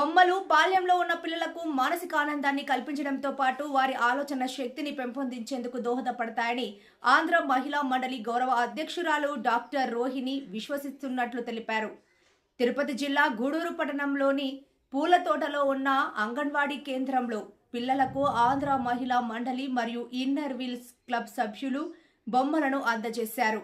బొమ్మలు బాల్యంలో ఉన్న పిల్లలకు మానసిక ఆనందాన్ని కల్పించడంతో పాటు వారి ఆలోచన శక్తిని పెంపొందించేందుకు దోహదపడతాయని ఆంధ్ర మహిళా మండలి గౌరవ అధ్యక్షురాలు డాక్టర్ రోహిణి విశ్వసిస్తున్నట్లు తెలిపారు. తిరుపతి జిల్లా గూడూరు పట్టణంలోని పూల తోటలో ఉన్న అంగన్వాడీ కేంద్రంలో పిల్లలకు ఆంధ్ర మహిళా మండలి మరియు ఇన్నర్ వీల్స్ క్లబ్ సభ్యులు బొమ్మలను అందజేశారు.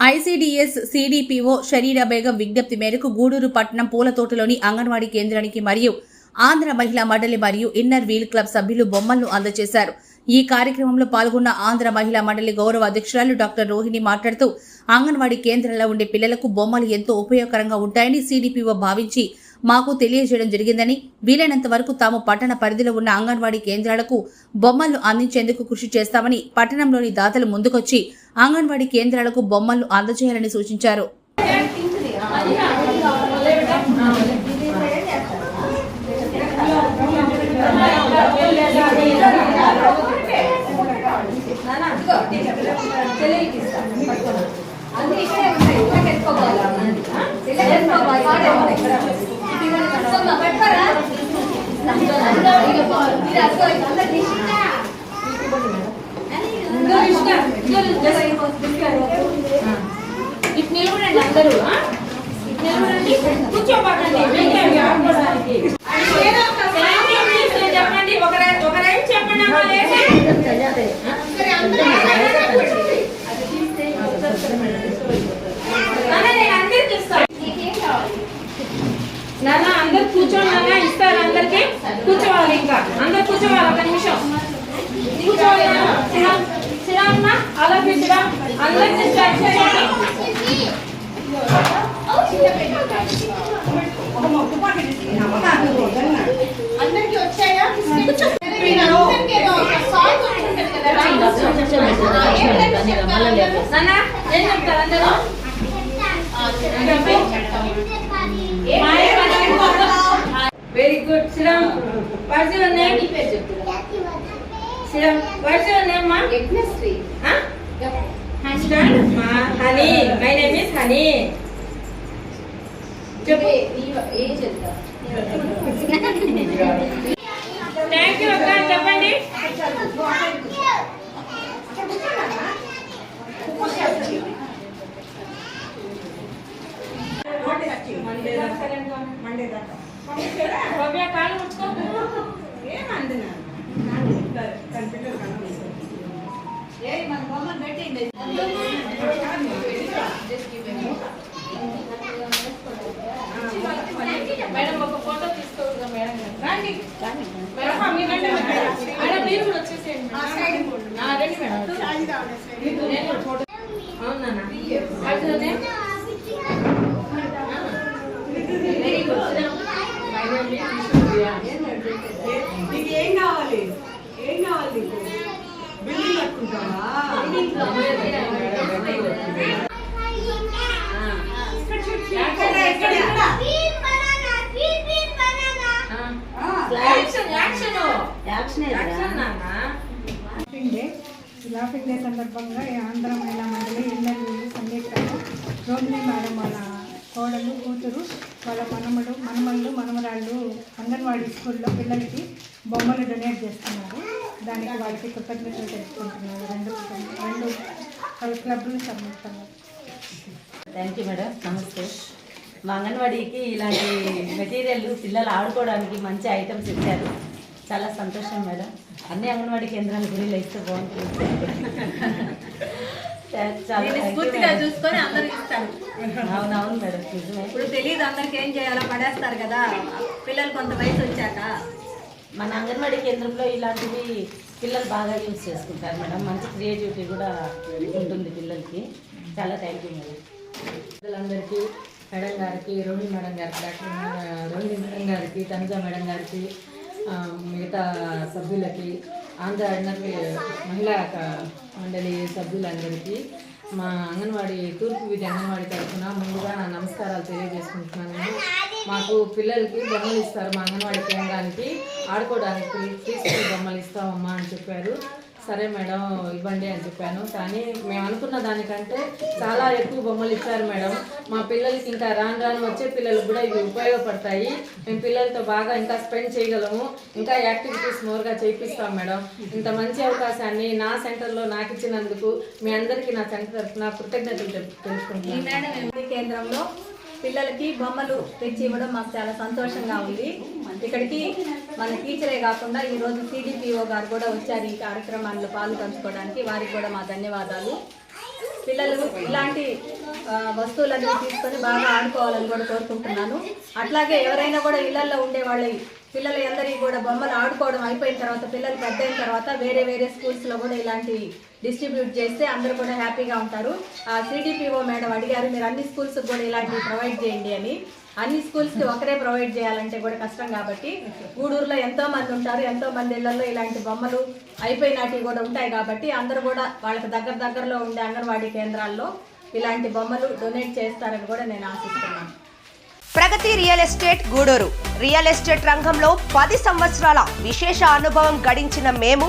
ఐసీడీఎస్ సీడీపీఓ షరీరా బేగం విజ్ఞప్తి మేరకు గూడూరు పట్టణం పూలతోటలోని అంగన్వాడీ కేంద్రానికి మరియు ఆంధ్ర మహిళా మండలి మరియు ఇన్నర్ వీల్ క్లబ్ సభ్యులు బొమ్మలను అందజేశారు. ఈ కార్యక్రమంలో పాల్గొన్న ఆంధ్ర మహిళా మండలి గౌరవ అధ్యక్షురాలు డాక్టర్ రోహిణి మాట్లాడుతూ అంగన్వాడీ కేంద్రంలో ఉండే పిల్లలకు బొమ్మలు ఎంతో ఉపయోగకరంగా ఉంటాయని సిడిపిఓ భావించి మాకు తెలియజేయడం జరిగిందని వీలైనంత వరకు తాము పట్టణ పరిధిలో ఉన్న అంగన్వాడీ కేంద్రాలకు బొమ్మలను అందించేందుకు కృషి చేస్తామని పట్టణంలోని దాతలు ముందుకొచ్చి అంగన్వాడీ కేంద్రాలకు బొమ్మలను అందజేయాలని సూచించారు. ఇటు నిలబడండి అందరూ నిలబడండి ఆడుకోవడానికి చెప్పండి ఒక రైట్ చెప్పండి ఏం లెక్క చెప్తారు? నాన్న ఏం చెప్తారు అందరూ very good Sriram what's your name Sriram what's your name మా యజ్ఞశ్రీ స్టార్ట్ మా Honey my name is Honey చెప్పు ఏజ్ ఎంత భవ్య కాలు ముచ్చుకో మేడం ఒక ఫోటో తీసుకోవద్దా మేడం? రండి. మేడం మీరు కూడా వచ్చేసేయండి రండి. మేడం నేను కూడా ఫోటో అవునా what's your name very good my name is Vishnupriya నీకు ఏం కావాలి ఏం కావాలి నీకు బిల్డింగ్ లాఫింగ్ డే సందర్భంగా ఆంధ్ర మహిళా మండలి ఇళ్ళ సంయుక్తంగా రోహిణి మేడం వాళ్ళ కోడలు కూతురు వాళ్ళ మనమడు మనమళ్ళు మనమరాళ్ళు అంగన్వాడీ స్కూల్లో పిల్లలకి బొమ్మలు డొనేట్ చేస్తున్నారు దానికి వారికి కృతజ్ఞతలు తెలుపుకుంటున్నారు రెండు రెండు క్లబ్లు సంయుక్తంగా థ్యాంక్ యూ మేడం నమస్తే మా అంగన్వాడీకి ఇలాంటి మెటీరియల్ పిల్లలు ఆడుకోవడానికి మంచి ఐటమ్స్ ఇచ్చారు. చాలా సంతోషం మేడం అన్ని అంగన్వాడీ కేంద్రాల గురిలో ఇస్తే బాగుంటుంది. చూసుకొని అందరూ ఇస్తారు. అవునవును మేడం ఇప్పుడు తెలియదు అందరికి ఏం చేయాలో పడేస్తారు కదా. పిల్లలు కొంత వయసు వచ్చాక. మన అంగన్వాడీ కేంద్రంలో ఇలాంటివి పిల్లలు బాగా యూజ్ చేసుకుంటారు మేడం. మంచి క్రియేటివిటీ కూడా ఉంటుంది పిల్లలకి. చాలా థ్యాంక్ యూ మేడం. పిల్లలందరికీ మేడం గారికి రోహిణి మేడం గారికి డాక్టర్ రోహిణి మేడం గారికి తనుజా మేడం గారికి మిగతా సభ్యులకి ఆంధ్ర మహిళా మండలి సభ్యులందరికీ మా అంగన్వాడీ తూర్పు విధి అంగన్వాడీ తరఫున ముందుగా నా నమస్కారాలు తెలియజేసుకుంటున్నాను. మాకు పిల్లలకి బొమ్మలు ఇస్తారు మా అంగన్వాడి కేంద్రానికి. ఆడుకోవడానికి తీసుకుని బొమ్మలు ఇస్తామమ్మా అని చెప్పారు. సరే మేడం ఇవ్వండి అని చెప్పాను. కానీ మేము అనుకున్న దానికంటే చాలా ఎక్కువ బొమ్మలు ఇచ్చారు మేడం. మా పిల్లలకి ఇంకా రాను రాను వచ్చే పిల్లలకు కూడా ఇవి ఉపయోగపడతాయి. మేము పిల్లలతో బాగా ఇంకా స్పెండ్ చేయగలము. ఇంకా యాక్టివిటీస్ మోర్గా చేయిస్తాం మేడం. ఇంత మంచి అవకాశాన్ని నా సెంటర్లో నాకు ఇచ్చినందుకు మీ అందరికీ నా సెంటర్ తరఫున కృతజ్ఞతలు తెలు- తెలుసుకుంటున్నాను కేంద్రంలో పిల్లలకి బొమ్మలు తెచ్చి ఇవ్వడం మాకు చాలా సంతోషంగా ఉంది. ఇక్కడికి మన టీచరే కాకుండా ఈరోజు సిడిపిఓ గారు కూడా వచ్చారు ఈ కార్యక్రమాల్లో పాల్పంచుకోవడానికి. వారికి కూడా మా ధన్యవాదాలు. పిల్లలు ఇలాంటి వస్తువులన్నీ తీసుకొని బాగా ఆడుకోవాలని కూడా కోరుకుంటున్నాను. అట్లాగే ఎవరైనా కూడా ఇళ్ళలో ఉండే వాళ్ళ పిల్లలు అందరికీ కూడా బొమ్మలు ఆడుకోవడం అయిపోయిన తర్వాత పిల్లలు పెద్ద అయిన తర్వాత వేరే వేరే స్కూల్స్లో కూడా ఇలాంటి డిస్ట్రిబ్యూట్ చేస్తే అందరూ కూడా హ్యాపీగా ఉంటారు. సిడిపిఓ మేడం అడిగారు మీరు అన్ని స్కూల్స్ కూడా ఇలాంటివి ప్రొవైడ్ చేయండి అని. అన్ని స్కూల్స్కి ఒకరే ప్రొవైడ్ చేయాలంటే కూడా కష్టం కాబట్టి గూడూరులో ఎంతో మంది ఉంటారు ఎంతో మంది ఇళ్ళలో ఇలాంటి బొమ్మలు అయిపోయినటివి కూడా ఉంటాయి కాబట్టి అందరూ కూడా వాళ్ళకి దగ్గర దగ్గరలో ఉండే అంగన్వాడీ కేంద్రాల్లో ఇలాంటి బొమ్మలు డొనేట్ చేస్తారని కూడా నేను ఆశిస్తున్నాను. Pragati real estate Gudur. Real estate రంగంలో పది సంవత్సరాల విశేష అనుభవం గడించిన మేము